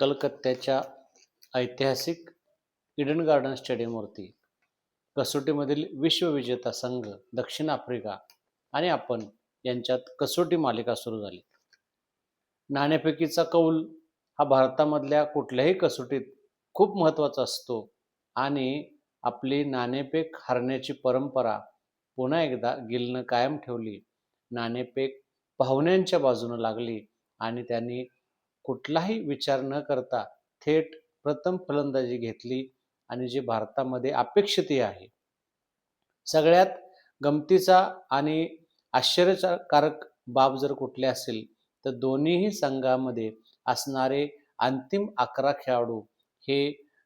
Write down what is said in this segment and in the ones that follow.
कलकत्त्याच्या ऐतिहासिक Eden garden स्टेडियमवरती कसोटीमधील विश्वविजेता संघ दक्षिण आफ्रिका आणि आपण यांच्यात कसोटी मालिका सुरू झाली. नाण्यापैकीचा कौल हा भारतामधल्या कुठल्याही कसोटीत खूप महत्त्वाचा असतो आणि आपली नाणेफेक हरण्याची परंपरा पुन्हा एकदा गिलनं कायम ठेवली. नाणेफेक पाहुण्यांच्या बाजूनं लागली आणि त्यांनी कुठलाही विचार न करता थेट प्रथम फलंदाजी घेतली आणि जे भारतामध्ये अपेक्षितही आहे. सगळ्यात गमतीचा आणि आश्चर्यकारक बाब जर कुठले असेल तर दोन्हीही संघामध्ये असणारे अंतिम अकरा खेळाडू हे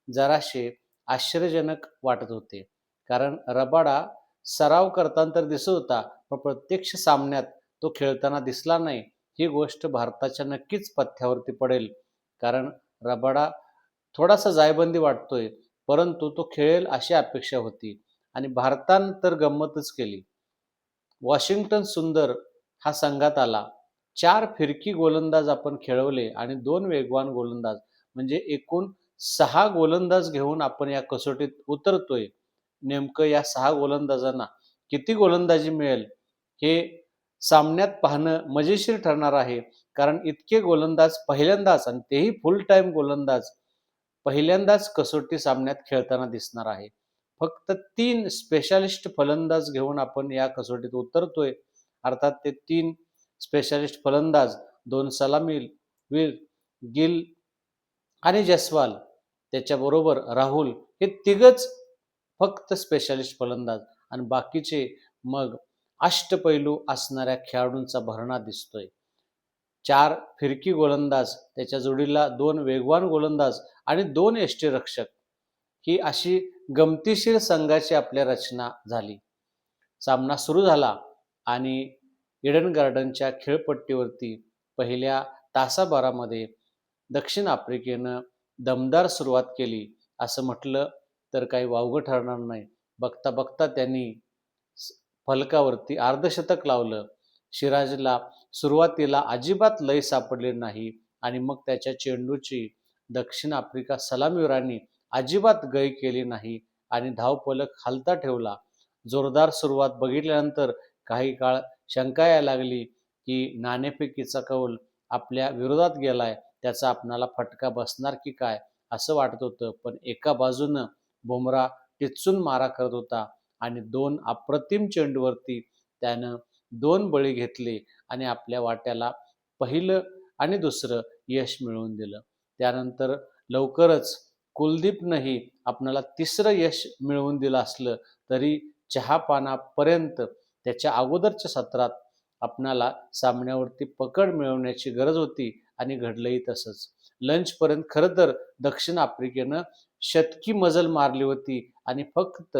जराशे आश्चर्यजनक वाटत होते. कारण रबाडा सराव करताना तर दिसत होता पण प्रत्यक्ष सामन्यात तो खेळताना दिसला नाही. ही गोष्ट भारताच्या नक्कीच पथ्यावरती पडेल. कारण रबाडा थोडासा जायबंदी वाटतोय परंतु तो खेळेल अशी अपेक्षा होती आणि भारतानं तर गंमतच केली. वॉशिंग्टन सुंदर हा संघात आला. चार फिरकी गोलंदाज आपण खेळवले आणि दोन वेगवान गोलंदाज म्हणजे एकूण सहा गोलंदाज घेऊन आपण या कसोटीत उतरतोय. नेमकं या सहा गोलंदाजांना किती गोलंदाजी मिळेल हे सामन्यात पाहणं मजेशीर ठरणार आहे. कारण इतके गोलंदाज पहिल्यांदाच आणि तेही फुल टाइम गोलंदाज पहिल्यांदाच कसोटी सामन्यात खेळताना दिसणार आहे. फक्त तीन स्पेशालिस्ट फलंदाज घेऊन आपण या कसोटीत उतरतोय. अर्थात ते तीन स्पेशालिस्ट फलंदाज दोन सलामी वीर गिल आणि जसवाल त्याच्याबरोबर राहुल हे तिघच फक्त स्पेशालिस्ट फलंदाज आणि बाकीचे मग अष्टपैलू असणाऱ्या खेळाडूंचा भरणा दिसतोय. चार फिरकी गोलंदाज त्याच्या जोडीला दोन वेगवान गोलंदाज आणि दोन यष्टीरक्षक ही अशी गमतीशीर संघाची आपल्या रचना झाली. सामना सुरू झाला आणि इडन गार्डनच्या खेळपट्टीवरती पहिल्या तासाभरामध्ये दक्षिण आफ्रिकेनं दमदार सुरुवात केली. असं म्हटलं तर काही वावगं ठरणार नाही. बघता बघता त्यांनी फलकावरती अर्धशतक लावलं. सिराजला सुरुवातीला अजिबात लय सापडले नाही आणि मग त्याच्या चेंडूची दक्षिण आफ्रिका सलामीवीरांनी अजिबात गय केली नाही आणि धावफलक हलता ठेवला. जोरदार सुरुवात बघितल्यानंतर काही काळ शंका यायला लागली की नाणेफेकीचा कौल आपल्या विरोधात गेलाय त्याचा आपणाला फटका बसणार की काय असं वाटत होतं. पण एका बाजूनं बुमरा टिचून मारा करत होता. आणि दोन अप्रतिम चेंडूवरती त्यानं दोन बळी घेतले आणि आपल्या वाट्याला पहिलं आणि दुसरं यश मिळवून दिलं. त्यानंतर लवकरच कुलदीपनंही आपणाला तिसरं यश मिळवून दिलं असलं तरी चहापानापर्यंत त्याच्या अगोदरच्या सत्रात आपणाला सामन्यावरती पकड मिळवण्याची गरज होती आणि घडलंही तसंच. लंचपर्यंत खरं तर दक्षिण आफ्रिकेनं शतकी मजल मारली होती आणि फक्त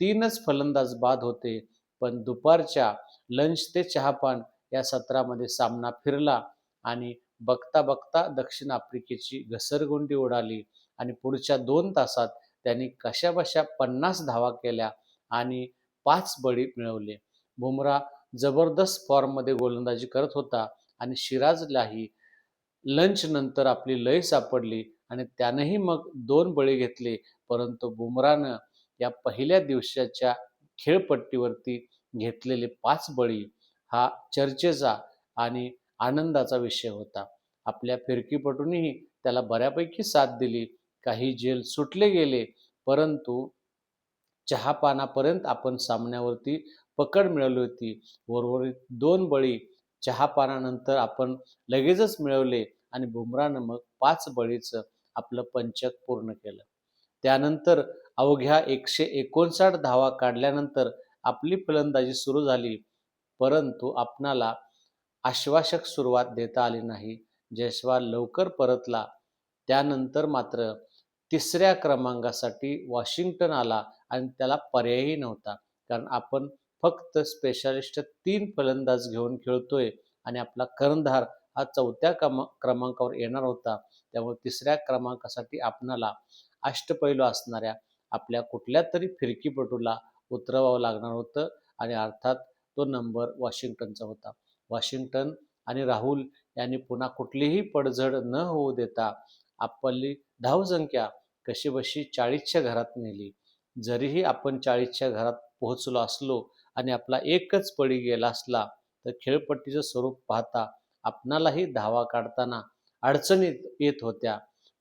तीनच फलंदाज बाद होते पण दुपारच्या लंच ते चहापान या सत्रामध्ये सामना फिरला आणि बघता बघता दक्षिण आफ्रिकेची घसरगुंडी उडाली आणि पुढच्या दोन तासात त्यांनी कशाबशा पन्नास धावा केल्या आणि पाच बळी मिळवले. बुमरा जबरदस्त फॉर्ममध्ये गोलंदाजी करत होता आणि शिराजलाही लंच नंतर आपली लय सापडली आणि त्यानंही मग दोन बळी घेतले परंतु बुमरानं या पहिल्या दिवसाच्या खेळपट्टीवरती घेतलेले पाच बळी हा चर्चेचा आणि आनंदाचा विषय होता. आपल्या फिरकीपटूनही त्याला बऱ्यापैकी साथ दिली. काही जेल सुटले गेले परंतु चहापानापर्यंत आपण सामन्यावरती पकड मिळवली होती. उर्वरित दोन बळी चहापानानंतर आपण लगेचच मिळवले आणि बुमरानं मग पाच बळीचं आपलं पंचक पूर्ण केलं. त्यानंतर अवघ्या एकशे एकोणसाठ धावा काढल्यानंतर आपली फलंदाजी सुरू झाली. परंतु आपणाला आश्वासक सुरुवात देता आली नाही. जयस्वाल लवकर परतला. त्यानंतर मात्र तिसऱ्या क्रमांकासाठी वॉशिंग्टन आला आणि त्याला पर्यायही नव्हता. कारण आपण फक्त स्पेशालिस्ट तीन फलंदाज घेऊन खेळतोय आणि आपला कर्णधार हा चौथ्या क्रम क्रमांकावर येणार होता. त्यामुळे तिसऱ्या क्रमांकासाठी आपणाला अष्टपैलू असणाऱ्या आपल्या कुठल्या तरी फिरकीपटूला उतरवावं लागणार होतं आणि अर्थात तो नंबर वॉशिंग्टनचा होता. वॉशिंग्टन आणि राहुल यांनी पुन्हा कुठलीही पडझड न होऊ देता आपली धावसंख्या कशीबशी चाळीसच्या घरात नेली. जरीही आपण चाळीसच्या घरात पोहोचलो असलो आणि आपला एकच पडी गेला असला तर खेळपट्टीचं स्वरूप पाहता आपणालाही धावा काढताना अडचणीत येत होत्या.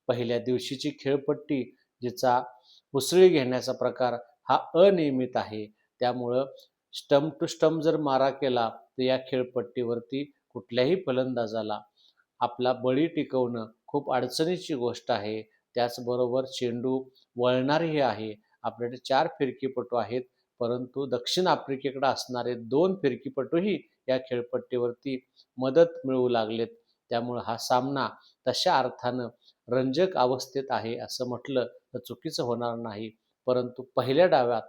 पहिल्या दिवशीची खेळपट्टी जिचा उसळी घेण्याचा प्रकार हा अनियमित आहे. त्यामुळं स्टंप टू स्टंप जर मारा केला तर या खेळपट्टीवरती कुठल्याही फलंदाजाला आपला बळी टिकवणं खूप अडचणीची गोष्ट आहे. त्याचबरोबर चेंडू वळणारही आहे. आपल्याकडे चार फिरकीपटू आहेत परंतु दक्षिण आफ्रिकेकडे असणारे दोन फिरकीपटूही या खेळपट्टीवरती मदत मिळवू लागलेत. त्यामुळं हा सामना तशा अर्थानं रंजक अवस्थेत आहे असं म्हटलं तर चुकीचं होणार नाही. परंतु पहिल्या डाव्यात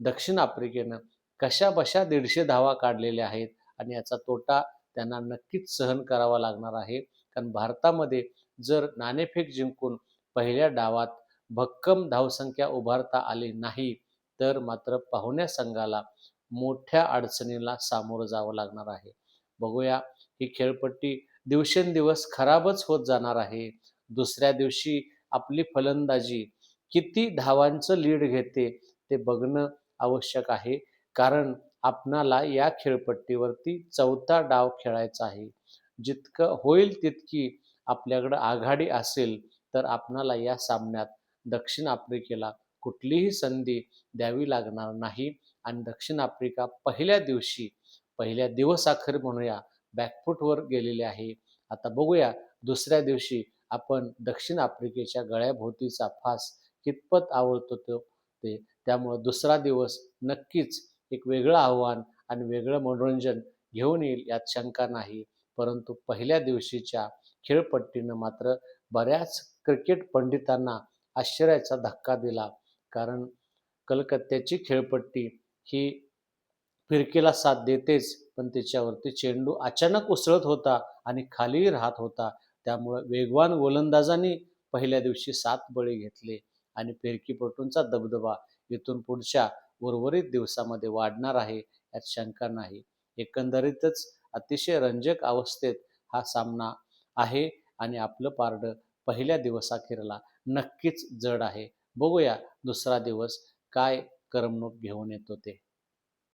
दक्षिण आफ्रिकेनं कशा बशा दीडशे धावा काढलेल्या आहेत आणि याचा तोटा त्यांना नक्कीच सहन करावा लागणार आहे. कारण भारतामध्ये जर नाणेफेक जिंकून पहिल्या डावात भक्कम धावसंख्या उभारता आली नाही तर मात्र पाहुण्या संघाला मोठ्या अडचणीला सामोरं जावं लागणार आहे. बघूया ही खेळपट्टी दिवसेंदिवस खराबच होत जाणार आहे. दुसऱ्या दिवशी आपली फलंदाजी. किती धावांचं लीड घेते ते बघणं आवश्यक आहे. कारण आपणाला या खेळपट्टीवरती चौथा डाव खेळायचा आहे. जितकं होईल तितकी आपल्याकडं आघाडी असेल तर आपणाला या सामन्यात दक्षिण आफ्रिकेला कुठलीही संधी द्यावी लागणार नाही. आणि दक्षिण आफ्रिका पहिल्या दिवशी पहिल्या दिवस अखेर म्हणूया बॅकफुटवर गेलेले आहे. आता बघूया दुसऱ्या दिवशी आपण दक्षिण आफ्रिकेच्या गळ्याभोवतीचा फास कितपत आवडतो तो ते? त्यामुळं दुसरा दिवस नक्कीच एक वेगळं आव्हान आणि वेगळं मनोरंजन घेऊन येईल यात शंका नाही. परंतु पहिल्या दिवशीच्या खेळपट्टीनं मात्र बऱ्याच क्रिकेट पंडितांना आश्चर्याचा धक्का दिला. कारण कलकत्त्याची खेळपट्टी ही फिरकीला साथ देतेच पण त्याच्यावरती चेंडू अचानक उसळत होता आणि खालीही राहत होता. त्यामुळं वेगवान गोलंदाजांनी पहिल्या दिवशी सात बळी घेतले आणि फिरकीपटूंचा दबदबा इथून पुढच्या उर्वरित दिवसामध्ये वाढणार आहे यात शंका नाही. एकंदरीतच अतिशय रंजक अवस्थेत हा सामना आहे आणि आपलं पारडं पहिल्या दिवसाखेरला नक्कीच जड आहे. बघूया दुसरा दिवस काय करमणूक घेऊन येतो ते.